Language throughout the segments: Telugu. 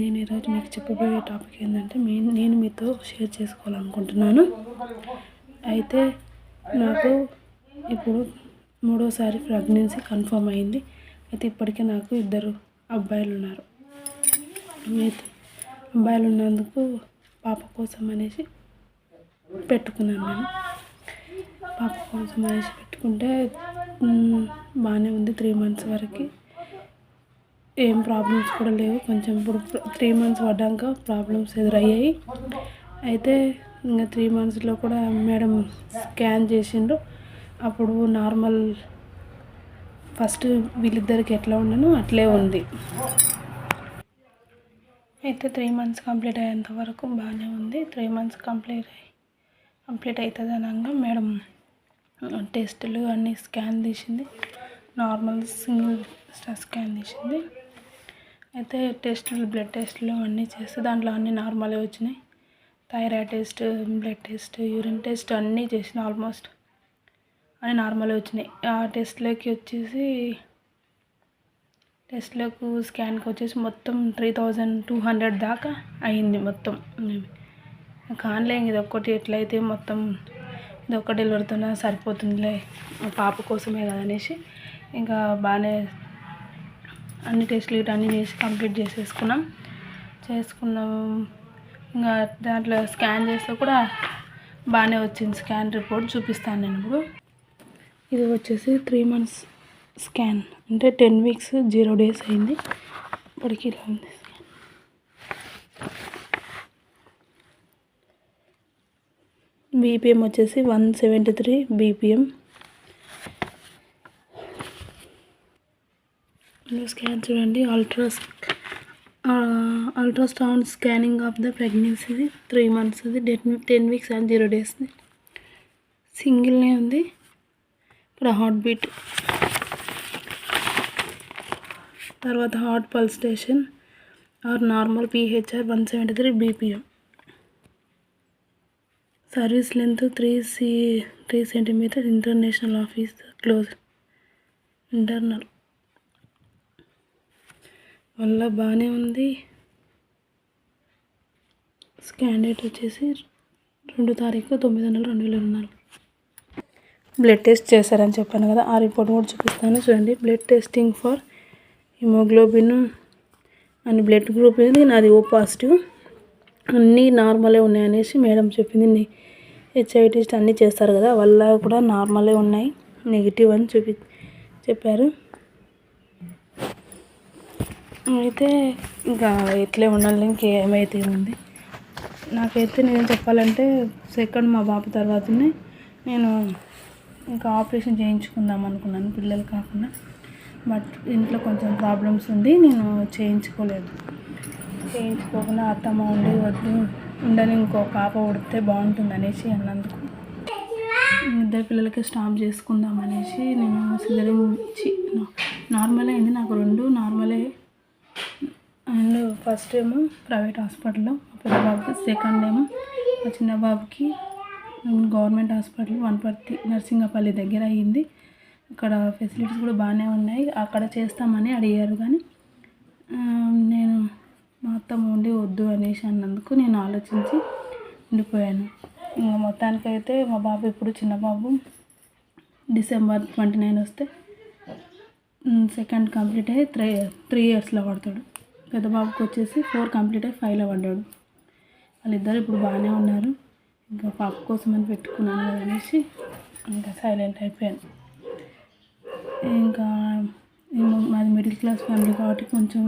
నేను ఈరోజు మీకు చెప్పబోయే టాపిక్ ఏంటంటే మీ నేను మీతో షేర్ చేసుకోవాలనుకుంటున్నాను. అయితే నాకు ఇప్పుడు మూడోసారి ప్రెగ్నెన్సీ కన్ఫర్మ్ అయింది. అయితే ఇప్పటికే నాకు ఇద్దరు అబ్బాయిలు ఉన్నారు. అయితే అబ్బాయిలు ఉన్నందుకు పాప కోసం అనేసి పెట్టుకున్నాను నేను. పాప కోసం అనేసి పెట్టుకుంటే బాగానే ఉంది త్రీ మంత్స్ వరకు. ఏం ప్రాబ్లమ్స్ కూడా లేవు. కొంచెం ఇప్పుడు త్రీ మంత్స్ పడ్డాక ప్రాబ్లమ్స్ ఎదురయ్యాయి. అయితే ఇంకా త్రీ మంత్స్లో కూడా మేడం స్కాన్ చేసిండ్రు. అప్పుడు నార్మల్ ఫస్ట్ వీళ్ళిద్దరికి ఎట్లా ఉండను అట్లే ఉంది. అయితే త్రీ మంత్స్ కంప్లీట్ అయ్యేంత వరకు బాగానే ఉంది. త్రీ మంత్స్ కంప్లీట్ అయ్యి కంప్లీట్ అవుతుంది అనగా మేడం టెస్టులు అన్నీ స్కాన్ తీసింది. నార్మల్ సింగిల్ స్కాన్ తీసింది. అయితే టెస్టులు బ్లడ్ టెస్టులు అన్నీ చేస్తే దాంట్లో అన్నీ నార్మలే వచ్చినాయి. Thyroid test blood test urine test అన్నీ చేసిన ఆల్మోస్ట్ అన్నీ నార్మలే వచ్చినాయి. ఆ టెస్ట్లోకి వచ్చేసి టెస్ట్లకు స్కాన్కి వచ్చేసి మొత్తం త్రీ థౌజండ్ టూ హండ్రెడ్ దాకా అయింది మొత్తం. కానలే ఇది ఒక్కటి ఎట్లయితే మొత్తం ఇది ఒక్క డెలివరీతోనే సరిపోతుందిలే పాప కోసమే కదా అనేసి. ఇంకా బాగానే అన్ని టెస్ట్లు ఇటు అన్నీ చేసి కంప్లీట్ చేసేసుకున్నాం. చేసుకున్నాం. ఇంకా దాంట్లో స్కాన్ చేస్తే కూడా బాగానే వచ్చింది స్కాన్ రిపోర్ట్. చూపిస్తాను నేను ఇప్పుడు. ఇది వచ్చేసి త్రీ మంత్స్ స్కాన్ అంటే టెన్ వీక్స్ జీరో డేస్ అయింది. ఇప్పటికి ఇలా ఉంది. బీపీఎం వచ్చేసి one seventy three BPM scan చూడండి ultra ultrasound scanning of the ప్రెగ్నెన్సీది three మంత్స్ది ten ten weeks and zero డేస్ది సింగిల్నే ఉంది ఇక్కడ హార్ట్ బీట్ తర్వాత heart pulsation are normal PHR one seventy three BPM service length three C three centimeter international office close internal వల్ల బాగానే ఉంది. స్కాన్ డేట్ వచ్చేసి రెండు తారీఖు తొమ్మిది నెలలు రెండు వేల ఇరవై నాలుగు. బ్లడ్ టెస్ట్ చేశారని చెప్పాను కదా ఆ రిపోర్ట్ కూడా చూపిస్తాను. చూడండి blood testing for haemoglobin and blood group ఇది నాది ఓ పాజిటివ్. అన్నీ నార్మలే ఉన్నాయి అనేసి మేడం చెప్పింది. హెచ్ఐవి టెస్ట్ అన్నీ చేస్తారు కదా వల్ల కూడా నార్మలే ఉన్నాయి. నెగిటివ్ అని చూపి చెప్పారు. అయితే ఇంకా ఇట్లే ఉండాలి ఇంకేమైతే ఉంది నాకైతే నేను చెప్పాలంటే సెకండ్ మా బాబు తర్వాతనే నేను ఇంకా ఆపరేషన్ చేయించుకుందాం అనుకున్నాను పిల్లలు కాకుండా. బట్ ఇంట్లో కొంచెం ప్రాబ్లమ్స్ ఉంది నేను చేయించుకోలేదు. చేయించుకోకుండా అత్తమ్మ ఉండి వద్దు ఉండని ఇంకో పాప ఉడితే బాగుంటుంది అనేసి అన్నందుకు. ఇద్దరు పిల్లలకి స్టాప్ చేసుకుందాం అనేసి నేను సిజరింగ్ నార్మల్ అయింది నాకు రెండు నార్మలే ఫస్ట్ ఏమో ప్రైవేట్ హాస్పిటల్లో మా పెద్ద బాబుకి సెకండ్ ఏమో మా చిన్న బాబుకి గవర్నమెంట్ హాస్పిటల్ వనపర్తి నర్సింగపల్లి దగ్గర అయ్యింది అక్కడ ఫెసిలిటీస్ కూడా బాగానే ఉన్నాయి. అక్కడ చేస్తామని అడిగారు కానీ నేను మా అత్తమ్మ ఉండి వద్దు అనేసి అన్నందుకు నేను ఆలోచించి ఉండిపోయాను. ఇంకా మొత్తానికైతే మా బాబు ఇప్పుడు చిన్న బాబు డిసెంబర్ ట్వంటీ నైన్ వస్తే సెకండ్ కంప్లీట్ అయ్యి త్రీ త్రీ ఇయర్స్లో పడతాడు. పెద్ద బాబుకి వచ్చేసి ఫోర్ కంప్లీట్ అయ్యి ఫైవ్లో పడ్డాడు వాళ్ళిద్దరు ఇప్పుడు బాగానే ఉన్నారు. ఇంకా పాప కోసం అని పెట్టుకున్నాను అనేసి ఇంకా సైలెంట్ అయిపోయాను. ఇంకా మాది మిడిల్ క్లాస్ ఫ్యామిలీ కాబట్టి కొంచెం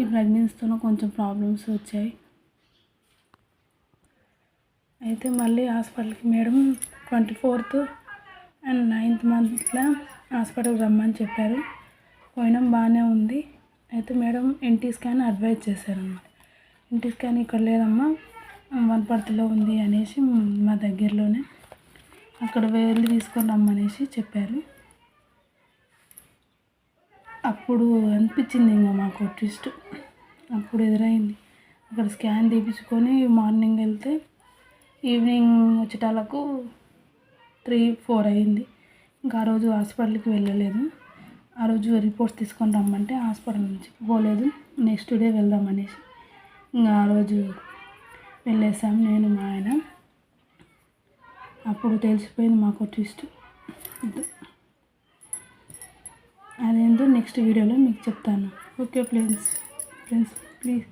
ఈ ప్రెగ్నెన్సీతోనూ కొంచెం ప్రాబ్లమ్స్ వచ్చాయి. అయితే మళ్ళీ హాస్పిటల్కి madam twenty fourth and ninth మంత్లో హాస్పిటల్కి రమ్మని చెప్పారు. పోయినాం బాగానే ఉంది. అయితే మేడం ఎన్టీ స్కాన్ అడ్వైజ్ చేశారన్నమాట. ఎన్టీ స్కాన్ ఇక్కడ లేదమ్మా వనపర్తిలో ఉంది అనేసి మా దగ్గరలోనే. అక్కడ వెళ్ళి తీసుకొని రమ్మనేసి చెప్పారు. అప్పుడు అనిపించింది ఇంకా మాకు ట్విస్ట్. అప్పుడు ఎదురైంది. అక్కడ స్కాన్ తీపించుకొని మార్నింగ్ వెళ్తే ఈవినింగ్ వచ్చేటాలకు త్రీ ఫోర్ అయింది. ఇంకా ఆ రోజు హాస్పిటల్కి వెళ్ళలేదు. ఆ రోజు రిపోర్ట్స్ తీసుకొని రమ్మంటే హాస్పిటల్ నుంచి పోలేదు. నెక్స్ట్ డే వెళ్దాం అనేసి ఇంకా ఆ రోజు వెళ్ళేసాం నేను మా ఆయన. అప్పుడు తెలిసిపోయింది మాకు ట్విస్ట్. అదేంటో నెక్స్ట్ వీడియోలో మీకు చెప్తాను. Okay friends friends please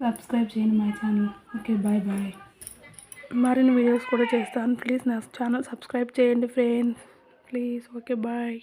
subscribe చేయండి మా ఛానల్. Okay bye bye. మరిన్ని వీడియోస్ కూడా చేస్తాను. ప్లీజ్ నా ఛానల్ సబ్స్క్రైబ్ చేయండి ఫ్రెండ్స్. Please okay bye.